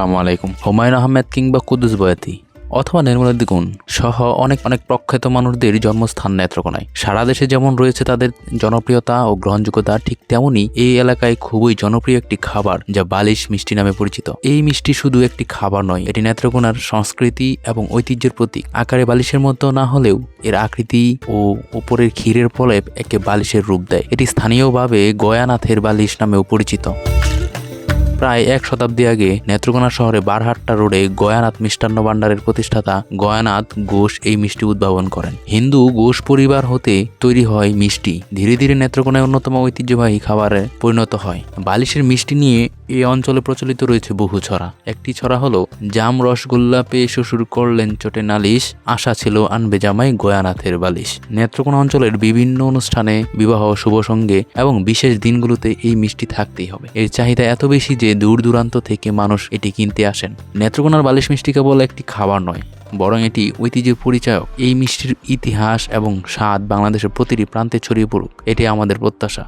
আসসালামু আলাইকুম। হুমায়ুন আহমেদ কিংবা কুদ্দুস বয়াতি অথবা নির্মলা দ্বিগুণ সহ অনেক অনেক প্রখ্যাত মানুষদের জন্মস্থান নেত্রকোনায়। সারা দেশে যেমন রয়েছে তাদের জনপ্রিয়তা ও গ্রহণযোগ্যতা, ঠিক তেমনই এই এলাকায় খুবই জনপ্রিয় একটি খাবার যা বালিশ মিষ্টি নামে পরিচিত। এই মিষ্টি শুধু একটি খাবার নয়, এটি নেত্রকোনার সংস্কৃতি এবং ঐতিহ্যের প্রতীক। আকারে বালিশের মতো না হলেও এর আকৃতি ও উপরের ক্ষীরের প্রলেপ একে বালিশের রূপ দেয়। এটি স্থানীয়ভাবে গয়ানাথের বালিশ নামেও পরিচিত। প্রায় এক শতাব্দী আগে নেত্রকোনা শহরে বারহাট্টা রোডে গয়ানাথ মিষ্টান্ন ভাণ্ডারের প্রতিষ্ঠাতা গয়ানাথ ঘোষ এই মিষ্টি উদ্ভাবন করেন। হিন্দু ঘোষ পরিবার হতে তৈরি হয় মিষ্টি। ধীরে ধীরে নেত্রকোনায় অন্যতম ঐতিহ্যবাহী খাবারে পরিণত হয়। বালিশের মিষ্টি নিয়ে এই অঞ্চলে প্রচলিত রয়েছে বহু ছড়া। একটি ছড়া হলো, জাম রসগোল্লা পেয়ে শ্বশুর করলেন চটে নালিশ, আশা ছিল আনবে জামাই গয়ানাথের বালিশ। নেত্রকোনা অঞ্চলের বিভিন্ন অনুষ্ঠানে বিবাহ শুভ সঙ্গে এবং বিশেষ দিনগুলোতে এই মিষ্টি থাকতেই হবে। এর চাহিদা এত বেশি যে দূর দূরান্ত থেকে মানুষ এটি কিনতে আসেন। নেত্রকোনার বালিশ মিষ্টি কেবল একটি খাবার নয়, বরং এটি ঐতিহ্যের পরিচায়ক। এই মিষ্টির ইতিহাস এবং স্বাদ বাংলাদেশের প্রতিটি প্রান্তে ছড়িয়ে পড়ুক এটি আমাদের প্রত্যাশা।